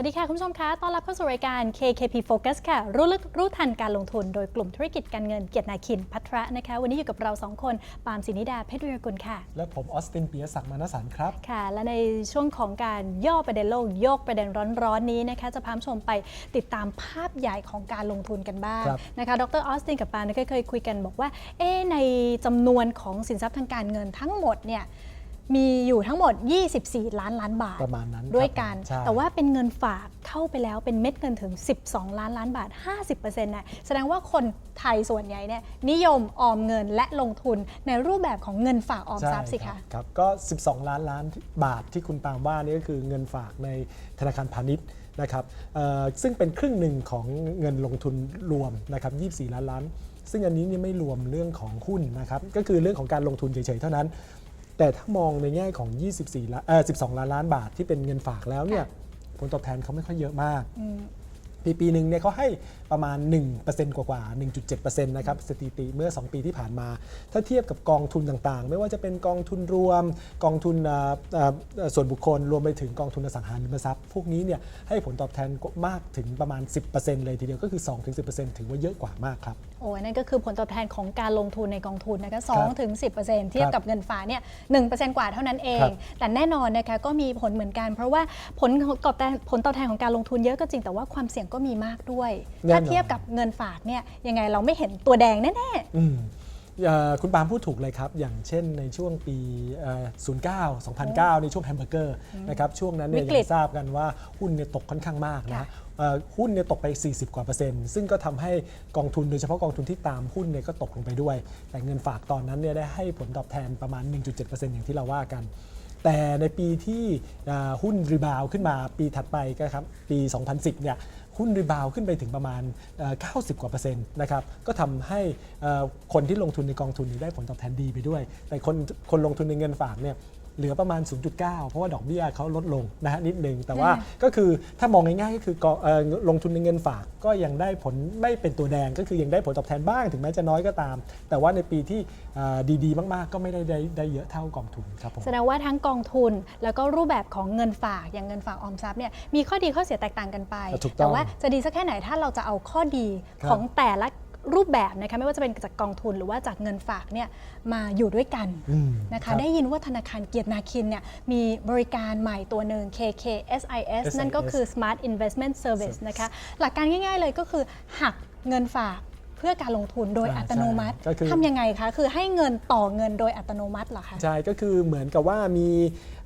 วัสดีค่ะ คุณผู้ชมคะต้อนรับเข้าสู่รายการ KKP Focus ค่ะ รู้ลึกรู้ทันการลงทุน โดยกลุ่มธุรกิจการเงินเกียรตินาคินพัทระนะคะ วันนี้อยู่กับเราสองคน ปาล์มสินิดา เพชรวิรกุลค่ะ และผมออสตินปียศักดิ์มานสันครับ ค่ะ และในช่วงของการย่อประเด็นโลกโยกประเด็นร้อนๆนี้นะคะ จะพาคุณผู้ชมไปติดตามภาพใหญ่ของการลงทุนกันบ้างครับนะคะ ดรออสตินกับปาล์มเนี่ยก็เคยคุยกันบอกว่า เอ๊ะในจำนวนของสินทรัพย์ทางการเงินทั้งหมดเนี่ย มีอยู่ทั้งหมด 24 ล้านล้านบาท ประมาณนั้นครับด้วยกัน ใช่ แต่ว่าเป็นเงินฝากเข้าไปแล้วเป็นเม็ดเงินถึง 12 ล้านล้านบาท 50%น่ะแสดงว่าคนไทยส่วนใหญ่เนี่ยนิยมออมเงินและลงทุนในรูปแบบของเงินฝากออมทรัพย์สิใช่คะ รับครับก็ 12 ล้านล้านบาทที่คุณปาล์มว่านี่ก็คือเงินฝากในธนาคารพาณิชย์นะครับเอ่อซึ่งเป็นครึ่งหนึ่งของเงินลงทุนรวมนะครับ24 ล้านล้าน ซึ่งอันนี้นี่ไม่รวมเรื่องของหุ้นนะครับก็คือเรื่องของการลงทุนเฉยๆเท่านั้น แต่ถ้ามองในแง่ของ 24ล้านเอ่อ12 ล้านล้านบาทที่เป็นเงินฝากแล้วเนี่ยผลตอบแทนเขาไม่ค่อยเยอะมาก ปีปีหนึ่งเนี่ยเขาให้ประมาณ 1%กว่ากว่าๆ1.7%นะครับสถิติเมื่อ 2 ปีที่ผ่านมา ถ้าเทียบกับกองทุนต่างๆ ไม่ว่าจะเป็นกองทุนรวม กองทุนเอ่อเอ่อเอ่อส่วนบุคคล รวมไปถึงกองทุนอสังหาริมทรัพย์ พวกนี้เนี่ยให้ผลตอบแทนมากถึงประมาณ 10%เลยทีเดียวก็คือ 2-10%ถือว่าเยอะกว่ามากครับโอ้ยนั่นก็คือผลตอบแทนของการลงทุนในกองทุนนะคะครับ2ถึง10%เทียบกับเงินฝากเนี่ย1%กว่าเท่านั้นเองครับแต่แน่นอนนะคะก็มีผลเหมือนกัน เพราะว่าผลตอบแทนผลตอบแทนของการลงทุนเยอะก็จริงแต่ว่าความเสี่ยงก็มีมากด้วยแน่นอนถ้าเทียบกับเงินฝากเนี่ยยังไงเราไม่เห็นตัวแดงแน่อืมเอ่อคุณปาล์มพูดถูกเลยครับ อย่างเช่นในช่วงปีเอ่อ09 2009 ในช่วงแฮมเบอร์เกอร์นะครับช่วงนั้นเนี่ยวิอกฤตย่างทราบกันว่าหุ้นเนี่ยตกค่อนข้างมากค่ะนะเอ่อหุ้นเนี่ยตกไป 40 กว่าเปอร์เซ็นต์ ซึ่งก็ทำให้กองทุนโดยเฉพาะกองทุนที่ตามหุ้นเนี่ยก็ตกลงไปด้วย แต่เงินฝากตอนนั้นเนี่ยได้ให้ผลตอบแทนประมาณ 1.7%อย่างที่เราว่ากัน แต่ในปีที่หุ้นรีบาวขึ้นมาปีถัดไปก็ครับปี 2010 เนี่ยหุ้นรีบาวขึ้นไปถึงประมาณเอ่อ90 กว่าเปอร์เซ็นต์นะครับ ก็ทำให้คนที่ลงทุนในกองทุนนี้ได้ผลตอบแทนดีไปด้วย แต่คนคนลงทุนในเงินฝากเนี่ย เหลือประมาณ 0.9 เพราะว่าดอกเบี้ยเขาลดลงนะฮะนิดนึง แต่ว่าก็คือถ้ามองง่ายๆก็คือกองเอ่อลงทุนในเงินฝากก็ยังได้ผลไม่เป็นตัวแดงก็คือยังได้ผลตอบแทนบ้าง ถึงแม้จะน้อยก็ตาม แต่ว่าในปีที่อ่าดีๆ มากๆ ก็ไม่ได้ได้ได้เยอะเท่ากองทุนครับผมๆแสดงว่าทั้งกองทุนแล้วก็รูปแบบของเงินฝากอย่างเงินฝากออมทรัพย์เนี่ยมีข้อดีข้อเสียแตกต่างกันไปอะถูกต้องแต่ว่าจะดีสักแค่ไหนถ้าเราจะเอาข้อดีครับของแต่ละ รูปแบบนะคะไม่ว่าจะเป็นจากกองทุนหรือว่าจากเงินฝากเนี่ยมาอยู่ด้วยกันอืมนะครัคะบได้ยินว่าธนาคารเกียรตินาคินเนี่ยมีบริการใหม่ตัวหนึ่ง KKSIS นั่นก็คือ Smart Investment Service นะคะหลักการง่ายๆเลยก็คือหักเงินฝาก เพื่อการลงทุนโดยอ่าอัตโนมัติใช่ก็คือ ทำยังไงคะ คือให้เงินต่อเงินโดยอัตโนมัติเหรอคะ ใช่ก็คือเหมือนกับว่ามี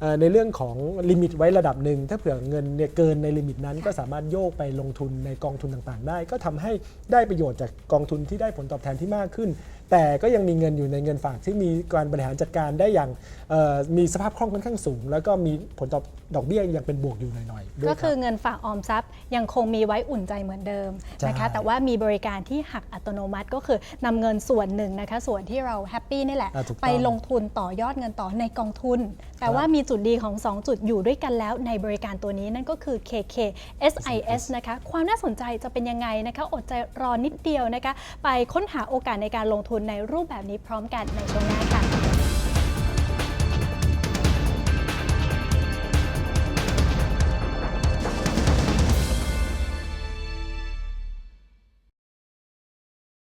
เอ่อในเรื่องของลิมิตไว้ระดับหนึ่ง ถ้าเผื่อเงินเนี่ยเกินในลิมิตนั้น ก็สามารถโยกไปลงทุนในกองทุนต่างๆ ได้ ก็ทำให้ได้ประโยชน์จากกองทุนที่ได้ผลตอบแทนที่มากขึ้น แต่ก็ยังมีเงินอยู่ในเงินฝากที่มีการบริหารจัดการได้อย่างเอ่อมีสภาพคล่องค่อนข้างสูง แล้วก็มีผลตอบดอกเบี้ยยังเป็นบวกอยู่หน่อยๆด้วยก็คคืรัอบเงินฝากออมทรัพย์ยังคงมีไว้อุ่นใจเหมือนเดิมนะคะใช่แต่ว่ามีบริการที่หักอัตโนมัติ ก็คือนำเงินส่วนหนึ่งนะคะส่วนที่เราแฮปปี้นี่แหละอ่าถูกต้องไปลงทุนต่อยอดเงินต่อในกองทุน แต่ว่ามีจุดดีของ 2 จุดอยู่ด้วยกันแล้วในบริการตัวนี้นั่นก็คือ KK SIS นะคะความน่าสนใจจะเป็นยังไงนะคะอดใจรอนิดเดียวนะคะไปค้นหาโอกาสในการลงทุนในรูปแบบนี้พร้อมกันในช่วงหน้าค่ะ